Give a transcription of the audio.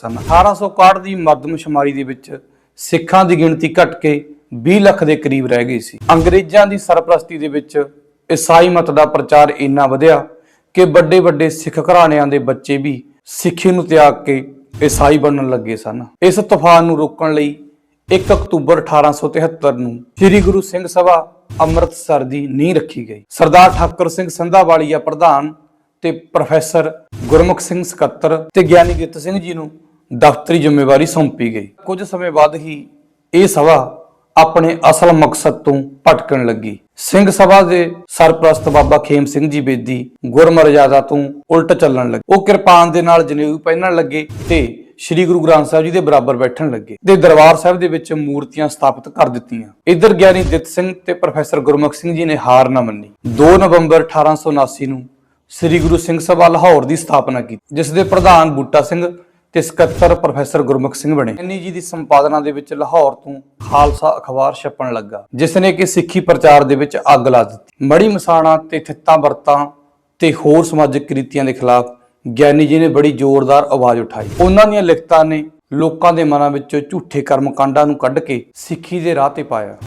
ਸਨ। 1861 ਦੀ ਮਰਦਮਸ਼ੁਮਾਰੀ ਦੇ ਵਿੱਚ ਸਿੱਖਾਂ ਦੀ ਗਿਣਤੀ ਘਟ ਕੇ 20 ਲੱਖ ਦੇ ਕਰੀਬ ਰਹਿ ਗਈ ਸੀ। ਅੰਗਰੇਜ਼ਾਂ ਦੀ ਸਰਪ੍ਰਸਤੀ ਦੇ ਵਿੱਚ ਈਸਾਈ ਮਤ ਦਾ ਪ੍ਰਚਾਰ ਇੰਨਾ ਵਧਿਆ ਕਿ ਵੱਡੇ ਵੱਡੇ ਸਿੱਖ ਘਰਾਣਿਆਂ ਦੇ ਬੱਚੇ ਵੀ ਸਿੱਖੀ ਨੂੰ ਤਿਆਗ ਕੇ ਈਸਾਈ ਬਣਨ ਲੱਗੇ ਸਨ। ਇਸ ਤੂਫਾਨ ਨੂੰ ਰੋਕਣ ਲਈ 1 ਅਕਤੂਬਰ 1873 ਨੂੰ ਸ੍ਰੀ ਗੁਰੂ ਸਿੰਘ ਸਭਾ ਅੰਮ੍ਰਿਤਸਰ ਦੀ ਨੀਂਹ ਰੱਖੀ ਗਈ। ਸਰਦਾਰ ਠਾਕੁਰ ਸਿੰਘ ਸੰਧਾਵਾਲੀਆ ਪ੍ਰਧਾਨ ਤੇ ਪ੍ਰੋਫੈਸਰ ਗੁਰਮੁਖ ਸਿੰਘ ਸਕੱਤਰ ਤੇ ਗਿਆਨੀ ਗਿੱਤ ਸਿੰਘ ਜੀ ਨੂੰ ਦਫ਼ਤਰੀ ਜ਼ਿੰਮੇਵਾਰੀ ਸੌਂਪੀ ਗਈ। ਕੁਝ ਸਮੇਂ ਬਾਅਦ ਹੀ ਇਹ ਸਭਾ ਆਪਣੇ ਅਸਲ ਮਕਸਦ ਤੋਂ ਭਟਕਣ ਲੱਗੀ। ਸਿੰਘ ਸਭਾ ਦੇ ਸਰਪ੍ਰਸਤ ਬਾਬਾ ਖੇਮ ਸਿੰਘ ਜੀ ਬੇਦੀ ਗੁਰਮਰਜ਼ਾਦਾ ਤੋਂ ਉਲਟ ਚੱਲਣ ਲੱਗੇ। ਉਹ ਕਿਰਪਾਨ ਦੇ ਨਾਲ ਜਨੇਊ ਪਹਿਨਣ ਲੱਗੇ ਤੇ ਸ੍ਰੀ ਗੁਰੂ ਗ੍ਰੰਥ ਸਾਹਿਬ ਜੀ ਦੇ ਬਰਾਬਰ ਬੈਠਣ ਲੱਗੇ ਤੇ ਦਰਬਾਰ ਸਾਹਿਬ ਦੇ ਵਿੱਚ ਮੂਰਤੀਆਂ ਸਥਾਪਿਤ ਕਰ ਦਿੱਤੀਆਂ। ਇਧਰ ਗਿਆਨੀ ਦਿੱਤ ਸਿੰਘ ਤੇ ਪ੍ਰੋਫੈਸਰ ਗੁਰਮੁਖ ਸਿੰਘ ਜੀ ਨੇ ਹਾਰ ਨਾ ਮੰਨੀ। 2 ਨਵੰਬਰ 1879 ਨੂੰ ਸ੍ਰੀ ਗੁਰੂ ਸਿੰਘ ਸਭਾ ਲਾਹੌਰ ਦੀ ਸਥਾਪਨਾ ਕੀਤੀ, ਜਿਸ ਦੇ ਪ੍ਰਧਾਨ ਬੂਟਾ ਸਿੰਘ ਤੇ ਸਕੱਤਰ ਪ੍ਰੋਫੈਸਰ ਗੁਰਮੁਖ ਸਿੰਘ ਬਣੇ। ਇੰਨੀ ਜੀ ਦੀ ਸੰਪਾਦਨਾ ਦੇ ਵਿੱਚ ਲਾਹੌਰ ਤੋਂ ਖਾਲਸਾ ਅਖਬਾਰ ਛਪਣ ਲੱਗਾ ਜਿਸ ਨੇ ਕਿ ਸਿੱਖੀ ਪ੍ਰਚਾਰ ਦੇ ਵਿੱਚ ਅੱਗ ਲਾ ਦਿੱਤੀ। ਮੜੀ ਮਸਾਣਾ ਤੇ ਥਿੱਤਾਂ ਵਰਤਾਂ ਤੇ ਹੋਰ ਸਮਾਜਿਕ ਕ੍ਰਿਤੀਆਂ ਦੇ ਖਿਲਾਫ ਗਿਆਨੀ ਜੀ ਨੇ ਬੜੀ ਜ਼ੋਰਦਾਰ ਆਵਾਜ਼ ਉਠਾਈ। ਉਹਨਾਂ ਦੀਆਂ ਲਿਖਤਾਂ ਨੇ ਲੋਕਾਂ ਦੇ ਮਨਾਂ ਵਿੱਚੋਂ ਝੂਠੇ ਕਰਮ ਕਾਂਡਾਂ ਨੂੰ ਕੱਢ ਕੇ ਸਿੱਖੀ ਦੇ ਰਾਹ ਤੇ ਪਾਇਆ।